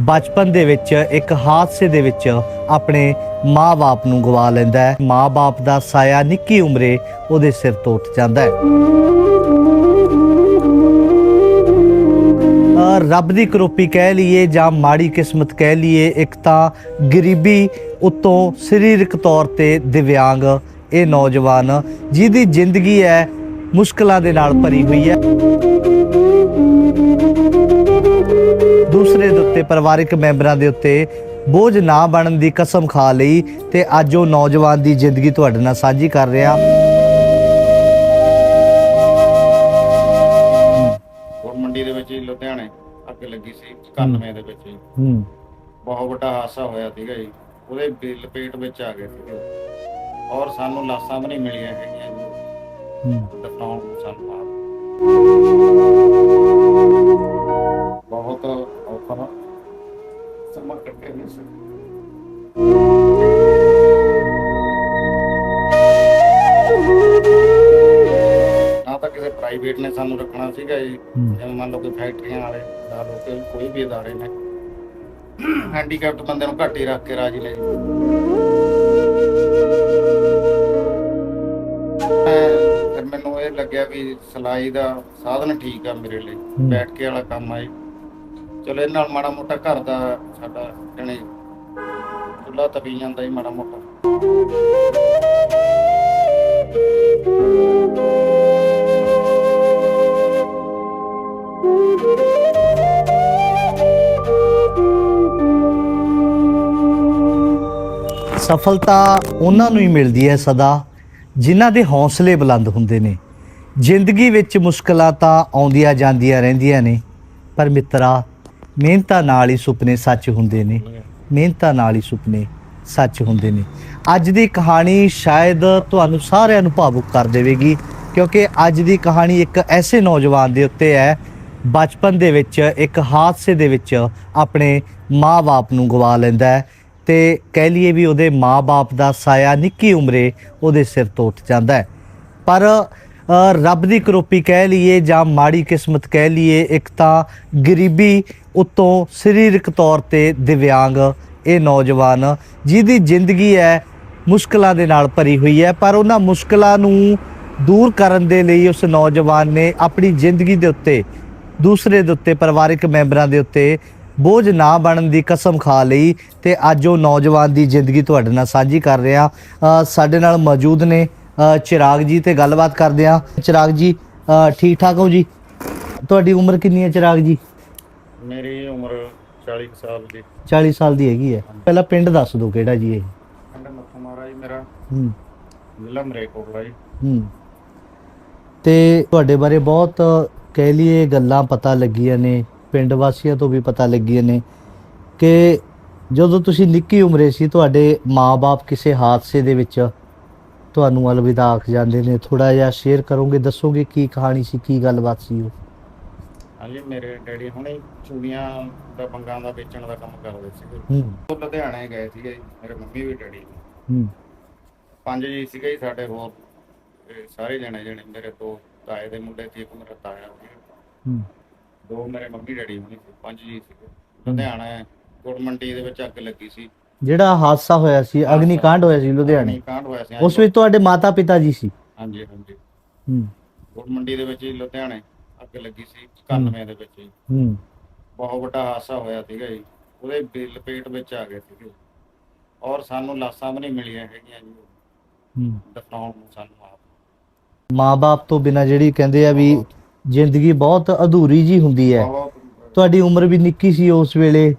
ਬਚਪਨ ਦੇ ਵਿੱਚ, ਇੱਕ ਹਾਦਸੇ ਦੇ ਵਿੱਚ ਆਪਣੇ ਮਾਂ-ਬਾਪ ਨੂੰ ਗਵਾ ਲੈਂਦਾ ਹੈ। ਮਾਂ-ਬਾਪ ਦਾ ਸਾਇਆ ਨਿੱਕੀ ਉਮਰੇ ਉਹਦੇ ਸਿਰ ਤੋਂ ਉੱਠ ਜਾਂਦਾ ਹੈ। ਰੱਬ ਦੀ ਕਰੋਪੀ ਕਹਿ ਲਈਏ ਜਾਂ ਮਾੜੀ ਕਿਸਮਤ ਕਹਿ ਲਈਏ, ਇੱਕ ਤਾਂ ਗਰੀਬੀ ਉਤੋਂ ਸਰੀਰਕ ਤੌਰ ਤੇ ਦਿਵਿਆਂਗ ਇਹ ਨੌਜਵਾਨ ਜਿਹਦੀ ਜ਼ਿੰਦਗੀ ਹੈ ਮੁਸ਼ਕਲਾਂ ਦੇ ਨਾਲ ਭਰੀ ਹੋਈ ਹੈ। ਦੂਸਰੇ ਦੇ ਉੱਤੇ ਪਰਿਵਾਰਕ ਮੈਂਬਰਾਂ ਦੇ ਉੱਤੇ ਬੋਝ ਨਾ ਬਣਨ ਦੀ ਕਸਮ ਖਾ ਲਈ ਤੇ ਅੱਜ ਉਹ ਨੌਜਵਾਨ ਦੀ ਜ਼ਿੰਦਗੀ ਤੁਹਾਡੇ ਨਾਲ ਸਾਂਝੀ ਕਰ ਰਿਹਾ। ਗੁੜ ਮੰਡੀ ਦੇ ਵਿੱਚ ਹੀ ਲੁਧਿਆਣੇ ਅੱਗ ਲੱਗੀ ਸੀ 91 ਦੇ ਵਿੱਚ ਹੀ ਹੂੰ। ਬਹੁਤ ਵੱਡਾ ਹਾਦਸਾ ਹੋਇਆ ਸੀਗਾ ਜੀ। ਉਹਦੇ ਵੀ ਲਪੇਟ ਵਿੱਚ ਆ ਗਏ ਸੀਗੇ। ਔਰ ਸਾਨੂੰ ਲਾਸਾਂ ਵੀ ਨਹੀਂ ਮਿਲੀਆਂ ਹੈਗੀਆਂ ਜੀ। ਹੂੰ। ਦਫਨਾਉਣ ਨੂੰ ਸਾਨੂੰ ਆਪ ਸਮਾਂ ਕੱਟਿਆ ਗਿਆ ਸੀ। ਨਾ ਤਾਂ ਕਿਸੇ ਪ੍ਰਾਈਵੇਟ ਨੇ ਸਾਨੂੰ ਰੱਖਣਾ ਸੀਗਾ ਜੀ। ਜਿਵੇਂ ਮੰਨ ਲਓ ਕਿ ਫੈਕਟਰੀਆਂ ਵਾਲੇ ਲਾ ਲਓ ਕਿ ਕੋਈ ਵੀ ਅਦਾਰੇ ਨੇ। ਹੈਂਡੀਕੈਪਟ ਬੰਦੇ ਨੂੰ ਘੱਟ ਹੀ ਰੱਖ ਕੇ ਰਾਜੀ ਮੈਂ- ਫਿਰ ਮੈਨੂੰ ਇਹ ਲੱਗਿਆ ਵੀ ਸਿਲਾਈ ਦਾ ਸਾਧਨ ਠੀਕ ਆ ਮੇਰੇ ਲਈ। ਬੈਠ ਕੇ ਵਾਲਾ ਕੰਮ ਆ ਚਲੋ ਇਹ ਨਾਲ ਮਾੜਾ ਮੋਟਾ ਘਰ ਦਾ ਸਾਡਾ ਜਣੇ ਚੁੱਲਾ ਤਪੀ ਜਾਂਦਾ ਜੀ ਮਾੜਾ ਮੋਟਾ। ਸਫਲਤਾ ਉਹਨਾਂ ਨੂੰ ਹੀ ਮਿਲਦੀ ਹੈ ਸਦਾ, ਜਿਨ੍ਹਾਂ ਦੇ ਹੌਸਲੇ ਬੁਲੰਦ ਹੁੰਦੇ ਨੇ। ਜ਼ਿੰਦਗੀ ਵਿੱਚ ਮੁਸ਼ਕਲਾਂ ਤਾਂ ਆਉਂਦੀਆਂ ਜਾਂਦੀਆਂ ਰਹਿੰਦੀਆਂ ਨੇ, ਪਰ ਮਿੱਤਰਾ ਮਿਹਨਤਾਂ ਨਾਲ ਹੀ ਸੁਪਨੇ ਸੱਚ ਹੁੰਦੇ ਨੇ। ਮਿਹਨਤਾਂ ਨਾਲ ਹੀ ਸੁਪਨੇ ਸੱਚ ਹੁੰਦੇ ਨੇ। ਅੱਜ ਦੀ ਕਹਾਣੀ ਸ਼ਾਇਦ ਤੁਹਾਨੂੰ ਸਾਰਿਆਂ ਨੂੰ ਭਾਵੁਕ ਕਰ ਦੇਵੇਗੀ ਕਿਉਂਕਿ ਅੱਜ ਦੀ ਕਹਾਣੀ ਇੱਕ ਐਸੇ ਨੌਜਵਾਨ ਦੇ ਉੱਤੇ ਹੈ ਬਚਪਨ ਦੇ ਵਿੱਚ ਇੱਕ ਹਾਦਸੇ ਦੇ ਵਿੱਚ ਆਪਣੇ ਮਾਂ-ਬਾਪ ਨੂੰ ਗਵਾ ਲੈਂਦਾ ਹੈ ਤੇ ਕਹਿ ਲਈਏ ਵੀ ਉਹਦੇ ਮਾਂ-ਬਾਪ ਦਾ ਸਾਇਆ ਨਿੱਕੀ ਉਮਰੇ ਉਹਦੇ ਸਿਰ ਤੋਂ ਉੱਠ ਜਾਂਦਾ ਹੈ। ਪਰ ਰੱਬ ਦੀ ਕਰੋਪੀ ਕਹਿ ਲਈਏ ਜਾਂ ਮਾੜੀ ਕਿਸਮਤ ਕਹਿ ਲਈਏ, ਇੱਕ ਤਾਂ ਗਰੀਬੀ ਉਤੋਂ ਸਰੀਰਕ ਤੌਰ ਤੇ ਦਿਵਿਆਂਗ ਇਹ ਨੌਜਵਾਨ, ਜਿਹਦੀ ਜ਼ਿੰਦਗੀ ਹੈ ਮੁਸ਼ਕਲਾਂ ਦੇ ਨਾਲ ਭਰੀ ਹੋਈ ਹੈ, ਪਰ ਉਹਨਾਂ ਮੁਸ਼ਕਲਾਂ ਨੂੰ ਦੂਰ ਕਰਨ ਦੇ ਲਈ ਉਸ ਨੌਜਵਾਨ ਨੇ ਆਪਣੀ ਜ਼ਿੰਦਗੀ ਦੇ ਉੱਤੇ, ਦੂਸਰੇ ਦੇ ਉੱਤੇ, ਪਰਿਵਾਰਿਕ ਮੈਂਬਰਾਂ ਦੇ ਉੱਤੇ ਬੋਝ ਨਾ ਬਣਨ ਦੀ ਕਸਮ ਖਾ ਲਈ ਤੇ ਅੱਜ ਉਹ ਨੌਜਵਾਨ ਦੀ ਜ਼ਿੰਦਗੀ ਤੁਹਾਡੇ ਨਾਲ ਸਾਂਝੀ ਕਰ ਰਿਹਾ। ਸਾਡੇ ਨਾਲ ਮੌਜੂਦ ਨੇ ਚਿਰਾਗ ਜੀ ਤੇ ਗੱਲਬਾਤ ਕਰਦੇ ਆ। ਚਿਰਾਗ ਜੀ ਠੀਕ ਠਾਕ ਹੋ ਜੀ? ਤੁਹਾਡੀ ਉਮਰ ਕਿੰਨੀ ਹੈ ਚਿਰਾਗ ਜੀ? ਮੇਰੀ ਉਮਰ 40 ਕੁ ਸਾਲ ਦੀ। 40 ਸਾਲ ਦੀ ਹੈਗੀ ਹੈ। ਪਹਿਲਾਂ ਪਿੰਡ ਦੱਸ ਦਿਓ ਕਿਹੜਾ ਜੀ ਇਹ? ਪਿੰਡ ਮੱਥਾ ਮਾਰਾ ਜੀ ਮੇਰਾ। ਹੂੰ। ਜ਼ਿਲ੍ਹਾ ਮਰੇਕੋਟਲਾ ਜੀ। ਹੂੰ। ਤੇ ਤੁਹਾਡੇ ਬਾਰੇ ਬਹੁਤ ਕਹਿ ਲਈਏ ਗੱਲਾਂ ਪਤਾ ਲੱਗੀਆਂ ਨੇ ਪਿੰਡ ਵਾਸੀਆਂ ਤੋਂ ਵੀ ਪਤਾ ਲੱਗੀਆਂ ਨੇ ਕਿ ਜਦੋਂ ਤੁਸੀਂ ਨਿੱਕੀ ਉਮਰੇ ਸੀ ਤੁਹਾਡੇ ਮਾਪੇ ਕਿਸੇ ਹਾਦਸੇ ਦੇ ਵਿੱਚ ਤੁਹਾਨੂੰ ਅਲਵਿਦਾ ਆਖ ਜਾਂਦੇ ਨੇ। ਥੋੜਾ ਜਿਹਾ ਸ਼ੇਅਰ ਕਰੋਗੇ ਦੱਸੋਗੇ ਕੀ ਕਹਾਣੀ ਸੀ ਕੀ ਗੱਲਬਾਤ ਸੀ ਉਹ? ਹਾਂਜੀ ਮੇਰੇ ਡੈਡੀ ਹੁਣੇ ਚੂੜੀਆਂ ਦਾ ਬੰਗਾਂ ਦਾ ਵੇਚਣ ਦਾ ਕੰਮ ਕਰਦੇ ਸੀਗੇ। ਹੂੰ। ਉਹ ਲੁਧਿਆਣੇ ਗਏ ਸੀਗੇ ਜੀ, ਮੇਰੇ ਮੰਮੀ ਵੀ ਡੈਡੀ ਵੀ। ਹੂੰ। ਪੰਜ ਜੀ ਸੀਗੇ ਜੀ ਸਾਡੇ ਹੋਰ ਸਾਰੇ ਜਣੇ ਜਣੇ ਮੇਰੇ ਦੋ ਤਾਏ ਦੇ ਮੁੰਡੇ ਸੀ ਇੱਕ ਮੇਰਾ ਤਾਇਆ ਸੀ। ਹੂੰ। ਦੋ ਮੇਰੇ ਮੰਮੀ ਡੈਡੀ ਹੁਣੀ ਸੀ ਪੰਜ ਜੀ ਸੀਗੇ। ਲੁਧਿਆਣਾ ਗੁੜ ਮੰਡੀ ਦੇ ਵਿੱਚ ਅੱਗ ਲੱਗੀ ਸੀ। ਜਿਹੜਾ ਹਾਦਸਾ ਹੋਇਆ ਸੀ ਅਗਨੀਕਾਂਡ ਹੋਇਆ ਸੀ ਲੁਧਿਆਣੇ। ਕਾਂਡ ਹੋਇਆ ਸੀ ਉਸ ਵਿੱਚ ਤੁਹਾਡੇ ਮਾਤਾ ਪਿਤਾ ਜੀ ਸੀ? ਹਾਂਜੀ ਹਾਂਜੀ। ਹੂੰ। ਗੁੜ ਮੰਡੀ ਦੇ ਵਿੱਚ ਹੀ ਲੁਧਿਆਣੇ ਅੱਗ ਲੱਗੀ ਸੀ 91 ਦੇ ਵਿੱਚ ਹੀ। ਹੂੰ। ਬਹੁਤ ਵੱਡਾ ਹਾਦਸਾ ਹੋਇਆ ਸੀਗਾ ਜੀ। ਉਹਦੇ ਵੀ ਲਪੇਟ ਵਿੱਚ ਆ ਗਏ ਸੀਗੇ। ਔਰ ਸਾਨੂੰ ਲਾਸਾਂ ਵੀ ਨਹੀਂ ਮਿਲੀਆਂ ਹੈਗੀਆਂ ਜੀ। ਹੂੰ। ਦਫਨਾਉਣ ਨੂੰ ਸਾਨੂੰ ਆਪ। ਮਾਂ-ਬਾਪ ਤੋਂ ਬਿਨਾ ਜਿਹੜੀ ਕਹਿੰਦੇ ਆ ਵੀ ਜ਼ਿੰਦਗੀ ਬਹੁਤ ਅਧੂਰੀ ਜੀ ਹੁੰਦੀ ਹੈ। ਬਹੁਤ ਤੁਹਾਡੀ ਉਮਰ ਵੀ ਨਿੱਕੀ ਸੀ ਉਸ ਵੇਲੇ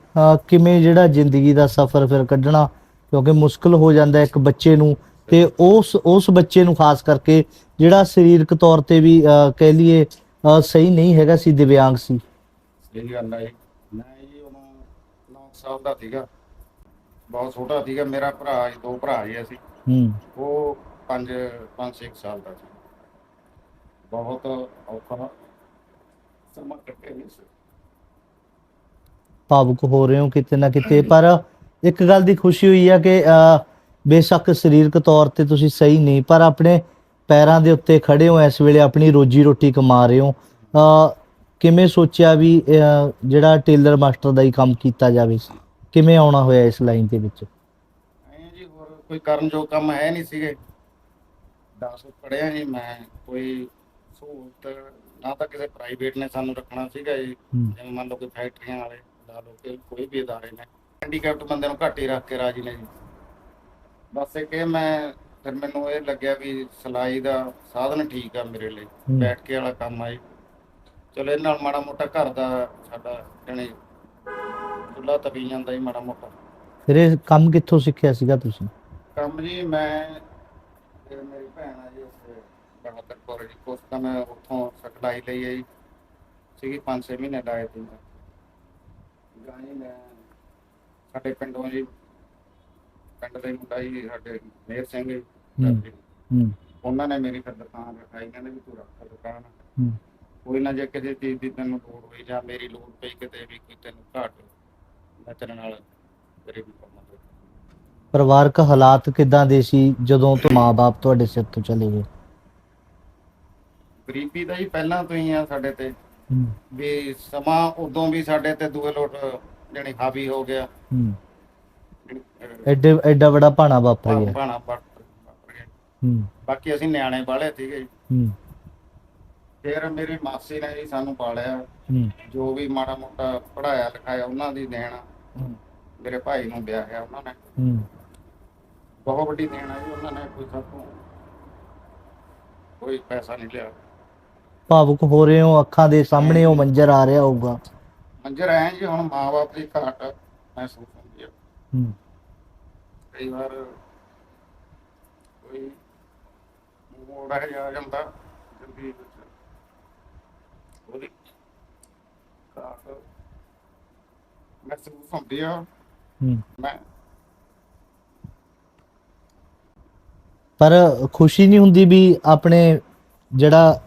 ਕਿਵੇਂ ਜਿਹੜਾ ਜ਼ਿੰਦਗੀ ਦਾ ਸਫ਼ਰ ਫਿਰ ਕੱਢਣਾ? ਕਿਉਂਕਿ ਮੁਸ਼ਕਲ ਹੋ ਜਾਂਦਾ ਇੱਕ ਬੱਚੇ ਨੂੰ ਤੇ ਉਸ ਉਸ ਬੱਚੇ ਨੂੰ ਖਾਸ ਕਰਕੇ ਜਿਹੜਾ ਸਰੀਰਕ ਤੌਰ ਤੇ ਵੀ ਕਹਿ ਲਈਏ ਸਹੀ ਨਹੀਂ ਹੈਗਾ ਸੀ ਦਿਵਿਆਂਗ ਸੀ। ਇਹ ਗੱਲ ਹੈ ਮੈਂ ਜੀ ਉਦੋਂ 9 ਸਾਲ ਦਾ ਸੀਗਾ। ਬਹੁਤ ਛੋਟਾ ਸੀਗਾ। ਮੇਰਾ ਭਰਾ ਜੀ ਦੋ ਭਰਾ ਜੀ ਅਸੀਂ। ਹੂੰ। ਉਹ 5 5 6 ਸਾਲ ਦਾ ਸੀ। ਬਹੁਤ ਔਖਾ ਸਮਾਂ ਕੱਟਿਆ ਸੀ ਭਾਵੁਕ ਹੋ ਰਹੇ ਹੋ ਕਿਤੇ ਨਾ ਕਿਤੇ। ਪਰ ਇੱਕ ਗੱਲ ਦੀ ਖੁਸ਼ੀ ਹੋਈ ਆ ਕਿ ਬੇਸ਼ੱਕ ਸਰੀਰਕ ਤੌਰ ਤੇ ਤੁਸੀਂ ਸਹੀ ਨਹੀਂ ਪਰ ਆਪਣੇ ਪੈਰਾਂ ਦੇ ਉੱਤੇ ਖੜੇ ਹੋ ਇਸ ਵੇਲੇ ਆਪਣੀ ਰੋਜੀ ਰੋਟੀ ਕਮਾ ਰਹੇ ਹੋ। ਕਿਵੇਂ ਸੋਚਿਆ ਵੀ ਜਿਹੜਾ ਟੇਲਰ ਮਾਸਟਰ ਦਾ ਹੀ ਕੰਮ ਕੀਤਾ ਜਾਵੇ? ਕਿਵੇਂ ਆਉਣਾ ਹੋਇਆ ਇਸ ਲਾਈਨ ਦੇ ਵਿੱਚ? ਐਂ ਜੀ ਹੋਰ ਕੋਈ ਕਰਨ ਜੋ ਕੰਮ ਹੈ ਨਹੀਂ ਸੀਗੇ। 10 ਪੜਿਆ ਜੀ ਮੈਂ ਕੋਈ ਸਹੂਲਤ ਨਾ ਤਾਂ ਕਿਸੇ ਪ੍ਰਾਈਵੇਟ ਨੇ ਸਾਨੂੰ ਰੱਖਣਾ ਸੀਗਾ ਜੀ। ਜਿਵੇਂ ਮੰਨ ਲਓ ਕਿ ਫੈਕਟਰੀਆਂ ਵਾਲੇ। ਲਾ ਲਓ ਕਿ ਕੋਈ ਵੀ ਅਦਾਰੇ ਨੇ। ਹੈਂਡੀਕੈਪਟ ਬੰਦੇ ਨੂੰ ਘੱਟ ਹੀ ਰੱਖ ਕੇ ਰਾਜੀ ਨੇ ਜੀ। ਬਸ ਇਹ ਕਿ ਮੈਂ ਫਿਰ ਮੈਨੂੰ ਇਹ ਲੱਗਿਆ ਵੀ ਸਿਲਾਈ ਦਾ ਸਾਧਨ ਠੀਕ ਆ ਮੇਰੇ ਲਈ। ਬੈਠ ਕੇ ਵਾਲਾ ਕੰਮ ਆ ਜੀ। ਚਲੋ ਇਹ ਨਾਲ ਮਾੜਾ ਮੋਟਾ ਘਰ ਦਾ ਸਾਡਾ ਜਣੇ ਚੁੱਲ੍ਹਾ ਤਪੀ ਜਾਂਦਾ ਜੀ ਮਾੜਾ ਮੋਟਾ। ਫਿਰ ਇਹ ਕੰਮ ਕਿੱਥੋਂ ਸਿੱਖਿਆ ਸੀਗਾ ਤੁਸੀਂ? ਕੰਮ ਜੀ ਮੈਂ ਤੇ ਮੇਰੀ ਭੈਣ ਆ ਜੀ ਉਸ ਬਹਾਦਰ ਕੌਰ ਜੀ। ਕੋਸ ਤਾਂ ਮੈਂ ਉੱਥੋਂ ਸਿਖਲਾਈ ਲਈ ਜੀ। ਸੀਗੀ 5-6 ਮਹੀਨੇ ਲਾਏ ਸੀ ਮੈਂ। ਮੈਂ ਸਾਡੇ ਪਿੰਡੋਂ ਜੀ ਪਿੰਡ ਦੇ ਮੁੰਡਾ ਜੀ ਸਾਡੇ ਮੇਰ ਸਿੰਘ ਜੀ ਹੂੰ। ਹੂੰ। ਉਹਨਾਂ ਨੇ ਮੇਰੀ ਫਿਰ ਦੁਕਾਨ ਰਖਾਈ ਕਹਿੰਦੇ ਵੀ ਤੂੰ ਰੱਖ ਦੁਕਾਨ। ਹੂੰ। ਕੋਈ ਨਾ ਜੇ ਕਿਸੇ ਚੀਜ਼ ਦੀ ਤੈਨੂੰ ਲੋੜ ਹੋਈ ਜਾਂ ਮੇਰੀ ਲੋੜ ਪਈ ਕਿਤੇ ਵੀ ਕੋਈ ਤੈਨੂੰ ਘਾਟ ਮੈਂ ਤੇਰੇ ਨਾਲ ਤੇਰੇ ਵੀ ਪਾਵਾਂਗਾ ਪਰਿਵਾਰਕ ਹਾਲਾਤ ਕਿਦਾਂ ਦੇ ਸੀ ਜਦੋਂ ਤੋਂ ਮਾਪੇ ਤੁਹਾਡੇ ਸਿਰ ਤੋਂ ਚਲੇ ਗਏ? ਗਰੀਬੀ ਦਾ ਹੀ ਪਹਿਲਾਂ ਤੋਂ ਹੀ ਆ ਸਾਡੇ ਤੇ। ਵੀ ਸਮਾਂ ਉਦੋਂ ਵੀ ਸਾਡੇ ਤੇ ਦੂਏ ਲੋਟ ਜਾਣੀ ਹਾਵੀ ਹੋ ਗਿਆ। ਹੂੰ। ਐਡੇ ਐਡਾ ਵੱਡਾ ਭਾਣਾ ਵਾਪਰ ਗਿਆ। ਬਾਣਾ ਵਾਪਰ ਗਿਆ। ਹੂੰ। ਬਾਕੀ ਅਸੀਂ ਨਿਆਣੇ ਵਾਲੇ ਸੀਗੇ। ਜੀ। ਹੂੰ। ਫਿਰ ਮੇਰੀ ਮਾਸੀ ਨੇ ਜੀ ਸਾਨੂੰ ਪਾਲਿਆ। ਹੂੰ। ਜੋ ਵੀ ਮਾੜਾ ਮੋਟਾ ਪੜਾਇਆ ਲਿਖਾਇਆ ਉਹਨਾਂ ਦੀ ਦੇਣ। ਮੇਰੇ ਭਾਈ ਨੂੰ ਵਿਆਹਿਆ ਉਹਨਾਂ ਨੇ। ਹੂੰ। ਬਹੁਤ ਵੱਡੀ ਦੇਣ ਆ ਜੀ ਉਹਨਾਂ ਨੇ। ਕੋਈ ਸਾਥੋਂ ਕੋਈ ਪੈਸਾ ਨਹੀਂ ਲਿਆ। ਭਾਵੁਕ ਹੋ ਰਹੇ ਹੋ ਅੱਖਾਂ ਦੇ ਸਾਹਮਣੇ ਉਹ ਮੰਜ਼ਰ ਆ ਰਿਹਾ ਹੋਊਗਾ। ਮੰਜਰ ਐ ਜੀ ਹੁਣ ਮਾਂ-ਬਾਪ ਦੀ ਘਾਟ ਮਹਿਸੂਸ ਹੁੰਦੀ ਆ। ਹੂੰ। ਕਈ ਵਾਰ ਕੋਈ ਮੋੜ ਹੈ ਜਾ ਜਾਂਦਾ ਜ਼ਿੰਦਗੀ ਵਿੱਚ। ਉਹਦੀ ਘਾਟ ਮਹਿਸੂਸ ਹੁੰਦੀ ਆ। ਹੂੰ। ਮੈਂ ਪਰ ਖੁਸ਼ੀ ਨਹੀਂ ਹੁੰਦੀ ਵੀ ਆਪਣੇ ਜਿਹੜਾ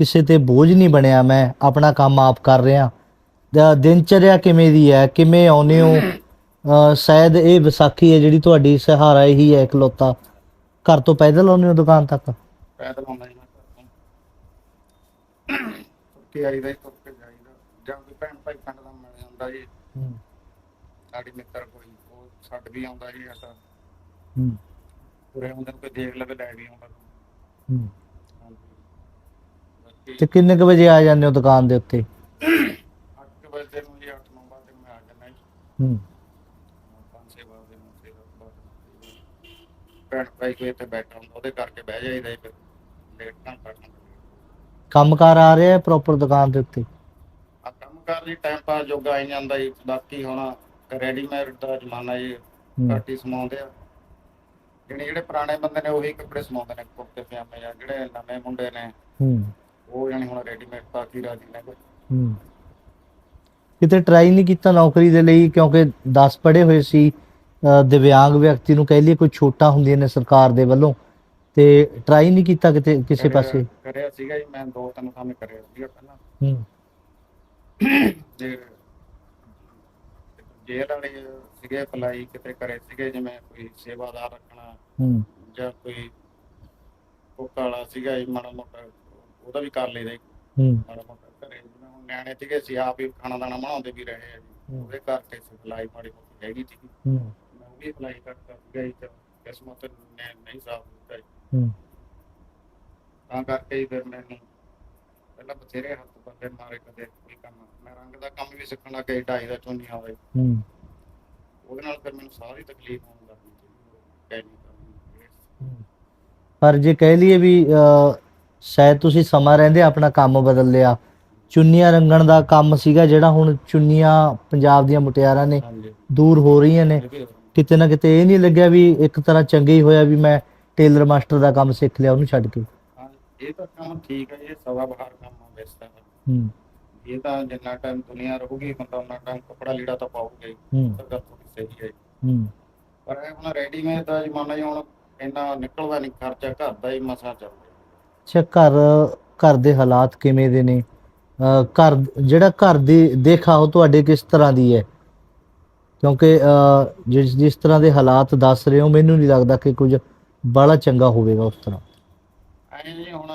ਕਿਸੇ ਤੇ ਬੋਝ ਨਹੀਂ ਬਣਿਆ ਮੈਂ ਆਪਣਾ ਕੰਮ ਆਪ ਕਰ ਰਿਹਾ। ਦਾ ਦਿਨਚਰਿਆ ਕਿਵੇਂ ਦੀ ਹੈ ਕਿਵੇਂ ਆਉਨੇ ਹੋ? ਸ਼ਾਇਦ ਇਹ ਵਿਸਾਖੀ ਹੈ ਜਿਹੜੀ ਤੁਹਾਡੀ ਸਹਾਰਾ ਇਹੀ ਹੈ ਇਕਲੌਤਾ। ਘਰ ਤੋਂ ਪੈਦਲ ਆਉਂਦੇ ਹੋ ਦੁਕਾਨ ਤੱਕ? ਪੈਦਲ ਆਉਂਦਾ ਜੀ ਕੇ ਆਈਦਾ ਤੁਰ ਕੇ ਜਾਈਦਾ। ਜਾਂ ਕੋਈ ਭੈਣ ਭਾਈ ਪਿੰਡ ਦਾ ਮਿਲ ਜਾਂਦਾ ਜੀ। ਹੂੰ। ਸਾਡੀ ਮਿੱਤਰ ਕੋਈ ਉਹ ਛੱਡ ਵੀ ਆਉਂਦਾ ਜੀ ਸਾਡਾ ਹੂੰ। ਪੂਰੇ ਹੁੰਦੇ ਨੂੰ ਕੋਈ ਦੇਖ ਲਵੇ ਲੈ ਵੀ ਆਉਂਦਾ। ਹੂੰ। ਤੇ ਕਿੰਨੇ ਕੁ ਵਜੇ ਆ ਜਾਂਦੇ ਹੋ ਦੁਕਾਨ ਦੇ ਉੱਤੇ? 8 ਵਜੇ ਨੂੰ ਜੀ 8 9 ਵਜੇ ਮੈਂ ਆ ਜੀ। ਹੂੰ। 5 6 ਵਜੇ ਨੂੰ ਫਿਰ ਬਾਅਦ ਭੈਣ ਭਾਈ ਕੋਈ ਇੱਥੇ ਬੈਠਾ ਹੁੰਦਾ ਉਹਦੇ ਕਰਕੇ ਬਹਿ ਜਾਈਦਾ ਜੀ ਫਿਰ। ਲੇਟ ਨਾ ਕਰਨਾ ਕੰਮਕਾਰ ਆ ਰਿਹਾ ਪ੍ਰੋਪਰ ਦੁਕਾਨ ਦੇ ਉੱਤੇ? ਆ ਕੰਮ ਕਰ ਲਈ ਟਾਈਮ ਪਾਸ ਜੋਗਾ ਆਈ ਜਾਂਦਾ ਜੀ। ਬਾਕੀ ਹੁਣ ਰੈਡੀਮੇਡ ਦਾ ਜ਼ਮਾਨਾ ਜੀ ਹੂੰ। ਘੱਟ ਹੀ ਸਮਾਉਂਦੇ ਆ। ਜਿਹੜੇ ਜਿਹੜੇ ਪੁਰਾਣੇ ਬੰਦੇ ਨੇ ਉਹੀ ਕੱਪੜੇ ਸਮਾਉਂਦੇ ਨੇ ਕੁੜਤੇ ਪਜਾਮੇ ਆ ਜਿਹੜੇ ਨਵੇਂ ਮੁੰਡੇ ਨੇ। ਹੂੰ। ਉਹ ਜਾਨੀ ਹੁਣ ਰੈਡੀਮੇਡ ਪਾ ਕੇ ਰਾਜੀ ਨੇ ਹੂੰ। ਕਿਤੇ ਟਰਾਈ ਨਹੀਂ ਕੀਤਾ ਨੌਕਰੀ ਦੇ ਲਈ ਕਿਉਂਕਿ 10 ਪੜ੍ਹੇ ਹੋਏ ਸੀ ਦਿਵਿਆਂਗ ਵਿਅਕਤੀ ਨੂੰ ਕਹਿ ਲਈਏ ਕੋਈ ਛੋਟਾ ਹੁੰਦੀਆਂ ਨੇ ਸਰਕਾਰ ਦੇ ਵੱਲੋਂ ਤੇ ਟਰਾਈ ਨਹੀਂ ਕੀਤਾ ਕਿਤੇ ਕਿਸੇ ਪਾਸੇ। ਕਰਿਆ ਸੀਗਾ ਜੀ ਮੈਂ ਦੋ ਤਿੰਨ ਕੰਮ ਕਰਿਆ ਸੀਗਾ ਪਹਿਲਾਂ। ਹੂੰ। ਤੇ ਜੇਲ੍ਹ ਵਾਲੇ ਸੀਗੇ ਅਪਲਾਈ ਕਿਤੇ ਕਰੇ ਸੀਗੇ ਜਿਵੇਂ ਕੋਈ ਸੇਵਾਦਾਰ ਰੱਖਣਾ ਹੂੰ। ਜਾਂ ਕੋਈ ਕੁੱਕ ਵਾਲਾ ਸੀਗਾ ਜੀ ਮਾੜਾ ਮੋਟਾ ਉਹਦਾ ਵੀ ਕਰ ਲਈਦਾ ਜੀ। ਹੂੰ। ਮਾੜਾ ਮੋਟਾ ਘਰੇ ਜਿਵੇਂ ਹੁਣ ਨਿਆਣੇ ਸੀਗੇ ਸੀ ਆਪ ਹੀ ਖਾਣਾ ਦਾਣਾ ਬਣਾਉਂਦੇ ਵੀ ਰਹੇ ਆ ਜੀ। ਹੂੰ। ਉਹਦੇ ਕਰਕੇ ਸਪਲਾਈ ਮਾੜੀ ਮੋਟੀ ਹੈਗੀ ਸੀ ਹੂੰ। ਮੈਂ ਉਹ ਵੀ ਅਪਲਾਈ ਕਰਦਾ ਸੀਗਾ ਜੀ ਤੇ ਕਿਸਮਤ ਨੇ ਨਹੀਂ ਸਾਫ਼ ਦਿੱਤਾ ਜੀ। ਹੂੰ। ਤਾਂ ਕਰਕੇ ਹੀ ਫਿਰ ਮੈਨੂੰ ਪਹਿਲਾਂ ਬਥੇਰੇ ਹੱਥ ਬੰਦੇ ਮਾਰੇ ਕਦੇ ਕੋਈ ਕੰਮ। ਮੈਂ ਰੰਗ ਦਾ ਕੰਮ ਵੀ ਸਿੱਖਣ ਲੱਗਾ ਜੀ ਡਾਈ ਦਾ ਚੁੰਨੀਆਂ ਹੋਵੇ ਹੂੰ। ਉਹਦੇ ਨਾਲ ਫਿਰ ਮੈਨੂੰ ਸਾਰੀ ਤਕਲੀਫ ਹੋਣ ਲੱਗ ਗਈ ਕਹਿ ਨਹੀਂ ਕਰਨੀ ਪਰ ਜੇ ਕਹਿ ਲਈਏ ਵੀ ਸ਼ਾਇਦ ਤੁਸੀਂ ਸਮਾਂ ਰਹਿੰਦੇ ਆਪਣਾ ਕੰਮ ਬਦਲ ਲਿਆ। ਚੁੰਨੀਆਂ ਰੰਗਣ ਦਾ ਕੰਮ ਸੀਗਾ ਜਿਹੜਾ ਹੁਣ ਚੁੰਨੀਆਂ ਪੰਜਾਬ ਦੀਆਂ ਮੁਟਿਆਰਾਂ ਨੇ ਹਾਂਜੀ। ਦੂਰ ਹੋ ਰਹੀਆਂ ਨੇ। ਕਿਤੇ ਨਾ ਕਿਤੇ ਇਹ ਨਹੀਂ ਲੱਗਿਆ ਵੀ ਇੱਕ ਤਰ੍ਹਾਂ ਚੰਗਾ ਹੀ ਹੋਇਆ ਵੀ ਮੈਂ ਟੇਲਰ ਮਾਸਟਰ ਦਾ ਕੰਮ ਸਿੱਖ ਲਿਆ ਉਹਨੂੰ ਛੱਡ ਕੇ। ਹਾਂ ਇਹ ਤਾਂ ਕੰਮ ਠੀਕ ਹੈ ਇਹ ਸਵਾ ਬਹਾਰ ਕੰਮ ਆ ਵੈਸੇ ਤਾਂ। ਹੂੰ। ਇਹ ਤਾਂ ਜਿੰਨਾ ਟਾਈਮ ਦੁਨੀਆ ਰਹੂਗੀ ਬੰਦਾ ਉਹਨਾਂ ਟਾਈਮ ਕੱਪੜਾ ਲੀੜਾ ਤਾਂ ਪਾਊਗਾ ਹੀ। ਹੂੰ। ਤਾਂ ਗੱਲ ਥੋੜੀ ਸਹੀ ਹੈ। ਹੂੰ। ਪਰ ਇਹ ਹੁਣ ਰੈਡੀਮੇਡ ਦਾ ਜ਼ਮਾਨਾ ਹੀ ਹੁਣ ਇੰਨਾ ਨਿਕਲਦਾ ਨਹੀਂ ਖਰਚਾ ਘਰ ਦਾ ਹੀ ਮਸਾ ਚੱਲਦਾ। ਅੱਛਾ ਘਰ ਘਰ ਦੇ ਹਾਲਾਤ ਕਿਵੇਂ ਦੇ ਨੇ? ਘਰ ਜਿਹੜਾ ਘਰ ਦੀ ਦੇਖਾਓ ਤੁਹਾਡੇ ਕਿਸ ਤਰ੍ਹਾਂ ਦੀ ਹੈ? ਕਿਉਂਕਿ ਜਿਸ ਜਿਸ ਤਰ੍ਹਾਂ ਦੇ ਹਾਲਾਤ ਦੱਸ ਰਹੇ ਹੋ ਮੈਨੂੰ ਨਹੀਂ ਲੱਗਦਾ ਕਿ ਕੁਝ ਬੜਾ ਚੰਗਾ ਹੋਵੇਗਾ ਉਸ ਤਰ੍ਹਾਂ। ਐਂ ਜੀ ਹੁਣ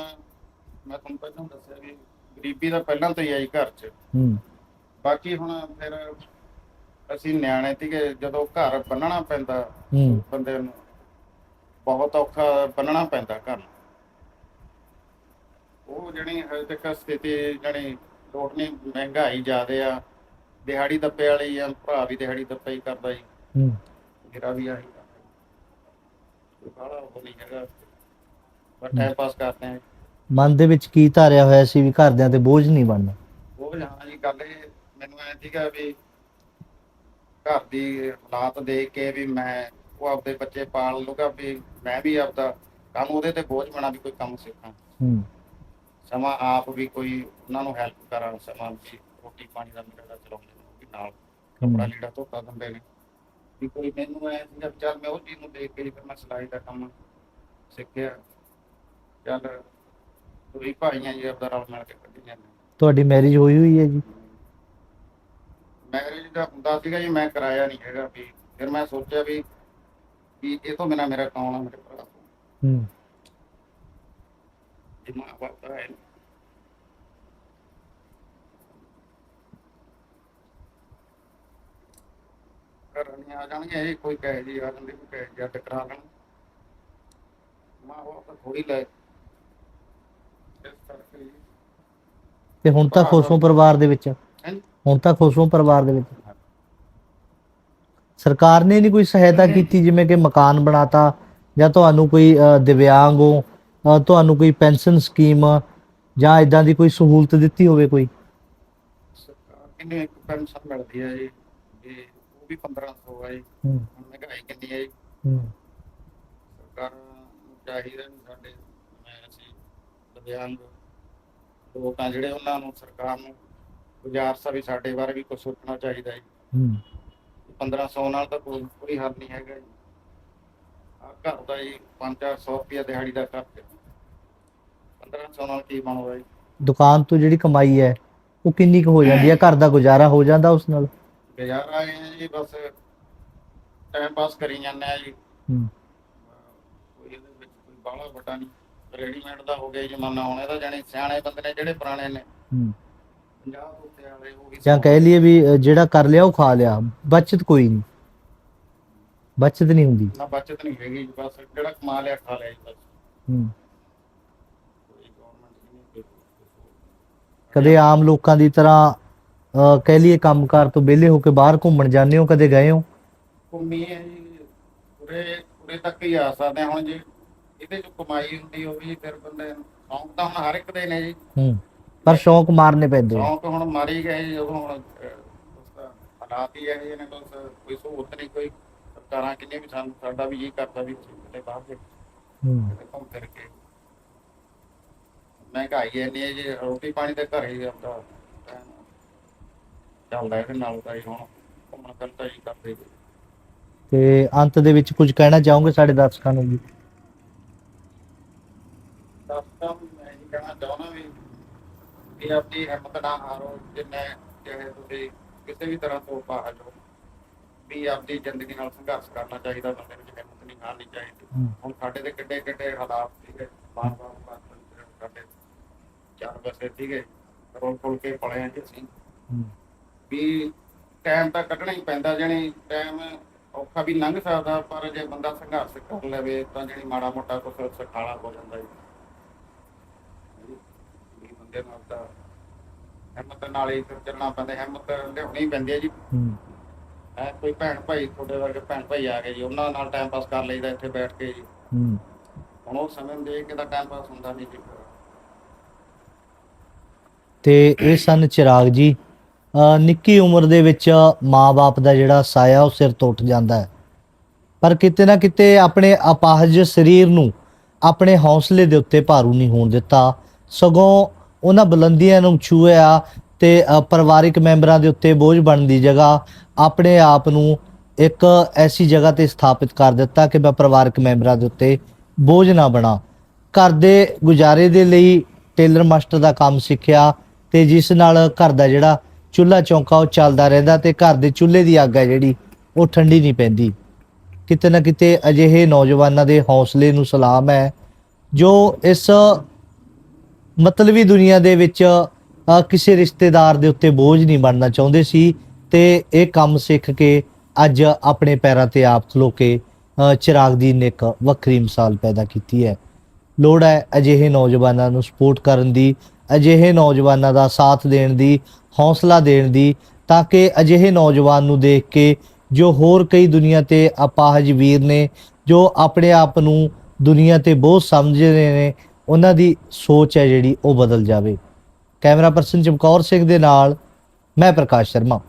ਮੈਂ ਤੁਹਾਨੂੰ ਪਹਿਲਾਂ ਦੱਸਿਆ ਵੀ ਬੀਬੀ ਦਾ ਪਹਿਲਾਂ ਤੋਂ ਹੀ ਆਈ ਘਰ 'ਚ। ਹੂੰ। ਬਾਕੀ ਹੁਣ ਫਿਰ ਅਸੀਂ ਨਿਆਣੇ ਸੀਗੇ ਜਦੋਂ ਘਰ ਬੰਨਣਾ ਪੈਂਦਾ ਹੂੰ। ਬੰਦੇ ਨੂੰ ਬਹੁਤ ਔਖਾ ਬੰਨਣਾ ਪੈਂਦਾ ਘਰ। ਉਹ ਜਿਹੜੀ ਹਜੇ ਤੱਕ ਸਥਿਤੀ ਜਿਹੜੀ ਲੋਟ ਮਹਿੰਗਾਈ ਜ਼ਿਆਦੇ ਆ। ਦਿਹਾੜੀ ਦੱਪੇ ਵਾਲੀ ਆ ਭਰਾ ਵੀ ਦਿਹਾੜੀ ਦੱਪੇ ਹੀ ਕਰਦਾ ਜੀ। ਹੂੰ। ਮੇਰਾ ਵੀ ਆਹੀ ਕੰਮ ਬਾਹਲਾ ਉਹ ਨਹੀਂ ਹੈਗਾ। ਪਰ ਟਾਈਮ ਪਾਸ ਕਰਦੇ ਆ। ਮਨ ਦੇ ਵਿੱਚ ਕੀ ਧਾਰਿਆ ਹੋਇਆ ਸੀ ਵੀ ਘਰਦਿਆਂ ਤੇ ਬੋਝ ਨਹੀਂ ਬਣਨਾ? ਉਹ ਹਾਂ ਜੀ ਗੱਲ ਇਹ ਮੈਨੂੰ ਐ ਸੀਗਾ ਵੀ ਘਰ ਦੀ ਹਾਲਾਤ ਦੇਖ ਕੇ ਵੀ ਮੈਂ ਉਹ ਆਪਦੇ ਬੱਚੇ ਪਾਲ ਲੂਗਾ ਵੀ ਮੈਂ ਵੀ ਆਪਦਾ ਕੰਮ ਉਹਦੇ ਤੇ ਬੋਝ ਬਣਾ ਵੀ ਕੋਈ ਕੰਮ ਸਿੱਖਾਂ। ਹੂੰ। ਸਮਾਂ ਆਪ ਵੀ ਕੋਈ ਉਹਨਾਂ ਨੂੰ ਹੈਲਪ ਕਰਾਂ ਸਮਾਂ ਵੀ ਰੋਟੀ ਪਾਣੀ ਦਾ ਮੇਰਾ ਦਾ ਚਲਾਉਂਦੇ ਨੇ ਵੀ ਨਾਲ ਕੱਪੜਾ ਲੀੜਾ ਧੋਤਾ ਦਿੰਦੇ ਨੇ। ਵੀ ਕੋਈ ਮੈਨੂੰ ਐ ਸੀਗਾ ਵੀ ਚੱਲ ਮੈਂ ਉਹ ਚੀਜ਼ ਨੂੰ ਦੇਖ ਕੇ ਫਿਰ ਮੈਂ ਸਿਲਾਈ ਦਾ ਕੰਮ ਸਿੱਖਿਆ। ਚੱਲ ਦੋਈ ਭਾਈਆਂ ਜੀ ਆਪਦਾ ਰਲ ਮਿਲ ਕੇ ਕੱਢੀ ਜਾਂਦੇ ਤੁਹਾਡੀ ਮੈਰਿਜ ਹੋਈ ਹੋਈ ਹੈ ਜੀ? ਮੈਰਿਜ ਦਾ ਹੁੰਦਾ ਸੀਗਾ ਜੀ ਮੈਂ ਕਰਾਇਆ ਨਹੀਂ ਹੈਗਾ ਵੀ। ਫਿਰ ਮੈਂ ਸੋਚਿਆ ਵੀ ਵੀ ਇਹ ਤੋਂ ਬਿਨਾ ਮੇਰਾ ਕੌਣ ਆ ਮੇਰੇ ਭਰਾ ਹੂੰ। ਜੇ ਹੈ ਨੀ। ਘਰ ਨਹੀਂ ਆ ਜਾਣਗੇ ਇਹ ਕੋਈ ਕਹੇ ਜੀ ਆ ਜਾਂਦੇ ਕੋਈ ਕਹੇ ਜੱਟ ਕਰਾ ਲੈਣ ਮਾਂ ਬਾਪ ਤਾਂ ਥੋੜੀ ਲੈ ਜੀ। ਤੇ ਹੁਣ ਤਾਂ ਖੁਸ਼ ਪਰਿਵਾਰ ਦੇ ਵਿੱਚ? ਹੁਣ ਤਾਂ ਖੁਸ਼ ਪਰਿਵਾਰ ਦੇ ਵਿੱਚ ਸਰਕਾਰ ਨੇ ਨਹੀਂ ਕੋਈ ਸਹਾਇਤਾ ਕੀਤੀ ਜਿਵੇਂ ਕਿ ਮਕਾਨ ਬਣਾਤਾ ਜਾਂ ਤੁਹਾਨੂੰ ਕੋਈ ਦਿਵਿਆਂਗ ਹੋ ਤੁਹਾਨੂੰ ਕੋਈ ਪੈਨਸ਼ਨ ਸਕੀਮ ਜਾਂ ਇਦਾਂ ਦੀ ਕੋਈ ਸਹੂਲਤ ਦਿੱਤੀ ਹੋਵੇ ਕੋਈ? ਸਰਕਾਰ ਕਿੰਨੇ ਇੱਕ ਪੈਨਸ਼ਨ ਮਿਲਦੀ ਹੈ ਜੀ? ਵੀ ਉਹ ਵੀ 1500 ਹੈ ਜੀ। ਹੂੰ। ਹੁਣ ਮਹਿੰਗਾਈ ਕਿੰਨੀ ਹੈ ਜੀ? ਹੂੰ। ਸਰਕਾਰ ਨੂੰ ਚਾਹੀਦਾ ਵੀ ਸਾਡੇ ਮੈਂ ਅਸੀਂ ਦਿਵਿਆਂਗ ਲੋਕ ਆ ਜਿਹੜੇ ਉਹਨਾਂ ਨੂੰ ਸਰਕਾਰ ਨੂੰ ਗੁਜ਼ਾਰਸਾ ਵੀ ਸਾਡੇ ਬਾਰੇ ਵੀ ਕੁਝ ਸੋਚਣਾ ਚਾਹੀਦਾ ਹੈ। ਹੂੰ 1500 ਨਾਲ ਤਾਂ ਕੋਈ ਹੱਲ ਨਹੀਂ ਹੈਗਾ ਜੀ। ਆ ਘਰ ਦਾ ਜੀ 5-400 ਰੁਪਇਆ ਦਿਹਾੜੀ ਦਾ ਖਰਚ। 1500 ਨਾਲ ਕੀ ਬਣੂਗਾ ਜੀ ਦੁਕਾਨ ਤੋਂ ਜਿਹੜੀ ਕਮਾਈ ਹੈ ਉਹ ਕਿੰਨੀ ਕੁ ਹੋ ਜਾਂਦੀ ਹੈ? ਘਰ ਦਾ ਗੁਜ਼ਾਰਾ ਹੋ ਜਾਂਦਾ ਉਸ ਨਾਲ? ਗੁਜ਼ਾਰਾ ਇਹ ਹੈ ਜੀ ਬਸ ਟਾਈਮ ਪਾਸ ਕਰੀ ਜਾਂਦੇ ਆ ਜੀ। ਹੂੰ। ਕੋਈ ਇਹਦੇ ਵਿੱਚ ਕੋਈ ਬਾਹਲਾ ਵੱਡਾ ਨਹੀਂ। ਰੈਡੀਮੇਡ ਦਾ ਹੋ ਗਿਆ ਜੀ ਮੰਨ ਹੁਣ ਇਹਦਾ ਜਾਣੀ ਸਿਆਣੇ ਬੰਦੇ ਨੇ ਜਿਹੜੇ ਪੁਰਾਣੇ ਨੇ। ਹੂੰ। 50 ਉੱਤੇ ਵਾਲੇ ਉਹ ਵੀ ਜਾਂ ਕਹਿ ਲਈਏ ਵੀ ਅ, ਜਿਹੜਾ ਕਰ ਲਿਆ ਉਹ ਖਾ ਲਿਆ। ਬਚਤ ਕੋਈ ਨਹੀਂ। ਬਚਤ ਨਹੀਂ ਹੁੰਦੀ। ਨਾ ਬਚਤ ਨਹੀਂ ਹੈਗੀ ਜੀ, ਬਸ ਜਿਹੜਾ ਕਮਾ ਲਿਆ ਖਾ ਲਿਆ ਜੀ ਬਸ। ਹੂੰ ਕੋਈ ਗਵਰਨਮੈਂਟ ਨਹੀਂ ਕੋਈ ਕਦੇ ਆਮ ਲੋਕਾਂ ਦੀ ਤਰ੍ਹਾਂ ਕਹਿ ਲਈਏ ਕੰਮਕਾਰ ਤੋਂ ਵਿਹਲੇ ਹੋ ਕੇ ਬਾਹਰ ਘੁੰਮਣ ਜਾਂਦੇ ਹੋ ਕਦੇ ਗਏ ਹੋ? ਘੁੰਮੀ ਹੈ ਜੀ ਉਰੇ ਉਰੇ ਤੱਕ ਹੀ ਆ ਸਕਦੇ ਹਾਂ ਹੁਣ ਜੀ। ਇਹਦੇ ਚ ਕਮਾਈ ਹੁੰਦੀ ਉਹ ਵੀ ਫਿਰ ਬੰਦੇ ਨੂੰ ਸ਼ੌਂਕ ਤਾਂ ਹੁਣ ਹਰ ਇੱਕ ਦੇ ਨੇ ਜੀ। ਹੂੰ ਪਰ ਸ਼ੌਂਕ ਮਾਰਨੇ ਪੈਂਦੇ। ਸ਼ੌਂਕ ਹੁਣ ਮਾਰੀ ਗਏ ਜੀ ਉਦੋਂ ਹੁਣ ਹਾਲਾਤ ਹੀ ਇਹ ਨੇ ਬਸ ਕੋਈ ਸਹੂਲਤ ਨਹੀਂ ਕੋਈ ਸਰਕਾਰਾਂ ਕਿੰਨੇ ਵੀ ਸਾਨੂੰ ਸਾਡਾ ਵੀ ਇਹ ਕਰਦਾ ਵੀ ਕਿਤੇ ਬਾਹਰ ਦੇ ਹੂੰ। ਕਿਤੇ ਘੁੰਮ ਫਿਰ ਕੇ। ਮਹਿੰਗਾਈ ਇੰਨੀ ਹੈ ਜੀ ਰੋਟੀ ਪਾਣੀ ਦੇ ਘਰ ਹੀ ਟਾਈਮ ਚੱਲਦਾ ਇਹਦੇ ਨਾਲ ਤਾਂ ਜੀ ਹੁਣ ਘੁੰਮਣ ਫਿਰਨ ਤਾਂ ਜੀ ਕਰਦੇ ਜੀ। ਤੇ ਅੰਤ ਦੇ ਵਿੱਚ ਕੁਝ ਕਹਿਣਾ ਚਾਹੋਗੇ ਸਾਡੇ ਦਰਸ਼ਕਾਂ ਨੂੰ ਜੀ ਦਸਤਾਂ ਮੈਂ ਇਹ ਕਹਿਣਾ ਚਾਹੁੰਦਾ ਵੀ ਵੀ ਆਪਣੀ ਹਿੰਮਤ ਨਾ ਹਾਰੋ ਜਿੰਨੇ ਚਾਹੇ ਤੁਸੀਂ ਕਿਸੇ ਵੀ ਤਰ੍ਹਾਂ ਤੋਂ ਬਾਹਰ ਹੋ ਵੀ ਆਪਣੀ ਜ਼ਿੰਦਗੀ ਨਾਲ ਸੰਘਰਸ਼ ਕਰਨਾ ਚਾਹੀਦਾ ਬੰਦੇ ਨੂੰ ਹਿੰਮਤ ਨਹੀਂ ਹਾਰਨੀ ਚਾਹੀਦੀ ਹੂੰ। ਹੁਣ ਸਾਡੇ ਦੇ ਕਿੱਡੇ ਕਿੱਡੇ ਹਾਲਾਤ ਸੀਗੇ ਬਾਰ ਬਾਰ ਸਾਡੇ ਚਾਰ ਬਸੇ ਸੀਗੇ ਰੋਲ ਖੋਲ ਕੇ ਪਲੇ ਆਂ ਜੀ ਅਸੀਂ। ਹੂੰ। ਵੀ ਟਾਈਮ ਤਾਂ ਕੱਢਣਾ ਹੀ ਪੈਂਦਾ ਜਣੀ ਟਾਈਮ ਔਖਾ ਵੀ ਲੰਘ ਸਕਦਾ ਪਰ ਜੇ ਬੰਦਾ ਸੰਘਰਸ਼ ਕਰ ਲਵੇ ਤਾਂ ਜਿਹੜੀ ਮਾੜਾ ਮੋਟਾ ਕੁਛ ਸਖਾਲਾ ਹੋ ਜਾਂਦਾ ਜੀ। ਬੰਦੇ ਨੂੰ ਤਾਂ ਹਿੰਮਤ ਨਾਲ ਹੀ ਚੱਲਣਾ ਪੈਂਦਾ ਹਿੰਮਤ ਲਿਆਉਣੀ ਪੈਂਦੀ ਹੈ ਜੀ। ਹੂੰ। ਕੋਈ ਭੈਣ ਭਾਈ ਤੁਹਾਡੇ ਵਰਗੇ ਭੈਣ ਭਾਈ ਆ ਗਏ ਜੀ ਉਹਨਾਂ ਨਾਲ ਟਾਈਮ ਪਾਸ ਕਰ ਲਈਦਾ ਇੱਥੇ ਬੈਠ ਕੇ ਜੀ। ਹੂੰ। ਹੁਣ ਉਹ ਸਮੇਂ ਦੇਖ ਕੇ ਤਾਂ ਟਾਈਮ ਪਾਸ ਹੁੰਦਾ ਨਹੀਂ ਜੀ। ਤੇ ਇਹ ਸਨ ਚਿਰਾਗ ਜੀ। ਨਿੱਕੀ ਉਮਰ ਦੇ ਵਿੱਚ ਮਾਂ-ਬਾਪ ਦਾ ਜਿਹੜਾ ਸਾਇਆ ਉਹ ਸਿਰ ਤੋਂ ਉੱਠ ਜਾਂਦਾ ਹੈ। ਪਰ ਕਿਤੇ ਨਾ ਕਿਤੇ ਆਪਣੇ ਅਪਾਹਜ ਸਰੀਰ ਨੂੰ ਆਪਣੇ ਹੌਸਲੇ ਦੇ ਉੱਤੇ ਭਾਰੂ ਨਹੀਂ ਹੋਣ ਦਿੱਤਾ। ਸਗੋਂ ਉਹਨਾਂ ਬੁਲੰਦੀਆਂ ਨੂੰ ਛੂਹਿਆ ਤੇ ਪਰਿਵਾਰਿਕ ਮੈਂਬਰਾਂ ਦੇ ਉੱਤੇ ਬੋਝ ਬਣਨ ਦੀ ਜਗ੍ਹਾ ਆਪਣੇ ਆਪ ਨੂੰ ਇੱਕ ਐਸੀ ਜਗ੍ਹਾ ਤੇ ਸਥਾਪਿਤ ਕਰ ਦਿੱਤਾ ਕਿ ਮੈਂ ਪਰਿਵਾਰਕ ਮੈਂਬਰਾਂ ਦੇ ਉੱਤੇ ਬੋਝ ਨਾ ਬਣਾ। ਘਰ ਦੇ ਗੁਜ਼ਾਰੇ ਦੇ ਲਈ ਟੇਲਰ ਮਾਸਟਰ ਦਾ ਕੰਮ ਸਿੱਖਿਆ। ਤੇ ਜਿਸ ਨਾਲ ਘਰ ਦਾ ਜਿਹੜਾ ਚੁੱਲ੍ਹਾ ਚੌਂਕਾ ਉਹ ਚੱਲਦਾ ਰਹਿੰਦਾ ਤੇ ਘਰ ਦੇ ਚੁੱਲ੍ਹੇ ਦੀ ਅੱਗ ਹੈ ਜਿਹੜੀ ਉਹ ਠੰਡੀ ਨਹੀਂ ਪੈਂਦੀ। ਕਿਤੇ ਨਾ ਕਿਤੇ ਅਜਿਹੇ ਨੌਜਵਾਨਾਂ ਦੇ ਹੌਸਲੇ ਨੂੰ ਸਲਾਮ ਹੈ ਜੋ ਇਸ ਮਤਲਬੀ ਦੁਨੀਆ ਦੇ ਵਿੱਚ ਕਿਸੇ ਰਿਸ਼ਤੇਦਾਰ ਦੇ ਉੱਤੇ ਬੋਝ ਨਹੀਂ ਬਣਨਾ ਚਾਹੁੰਦੇ ਸੀ ਤੇ ਇਹ ਕੰਮ ਸਿੱਖ ਕੇ ਅੱਜ ਆਪਣੇ ਪੈਰਾਂ ਤੇ ਆਪ ਖਲੋ ਕੇ ਅ, ਚਿਰਾਗ ਦੀ ਨੇ ਇੱਕ ਵੱਖਰੀ ਮਿਸਾਲ ਪੈਦਾ ਕੀਤੀ ਹੈ। ਲੋੜ ਹੈ ਅਜਿਹੇ ਨੌਜਵਾਨਾਂ ਨੂੰ ਸਪੋਰਟ ਕਰਨ ਦੀ ਅਜਿਹੇ ਨੌਜਵਾਨਾਂ ਦਾ ਸਾਥ ਦੇਣ ਦੀ, ਹੌਸਲਾ ਦੇਣ ਦੀ, ਤਾਂ ਕਿ ਅਜਿਹੇ ਨੌਜਵਾਨ ਨੂੰ ਦੇਖ ਕੇ ਜੋ ਹੋਰ ਕਈ ਦੁਨੀਆ ਤੇ ਅਪਾਹਜ ਵੀਰ ਨੇ, ਜੋ ਆਪਣੇ ਆਪ ਨੂੰ ਦੁਨੀਆ ਤੇ ਬਹੁਤ ਸਮਝ ਰਹੇ ਨੇ, ਉਹਨਾਂ ਦੀ ਸੋਚ ਹੈ ਜਿਹੜੀ ਉਹ ਬਦਲ ਜਾਵੇ। ਕੈਮਰਾ ਪਰਸਨ ਚਮਕੌਰ ਸਿੰਘ ਦੇ ਨਾਲ, ਮੈਂ ਪ੍ਰਕਾਸ਼ ਸ਼ਰਮਾ।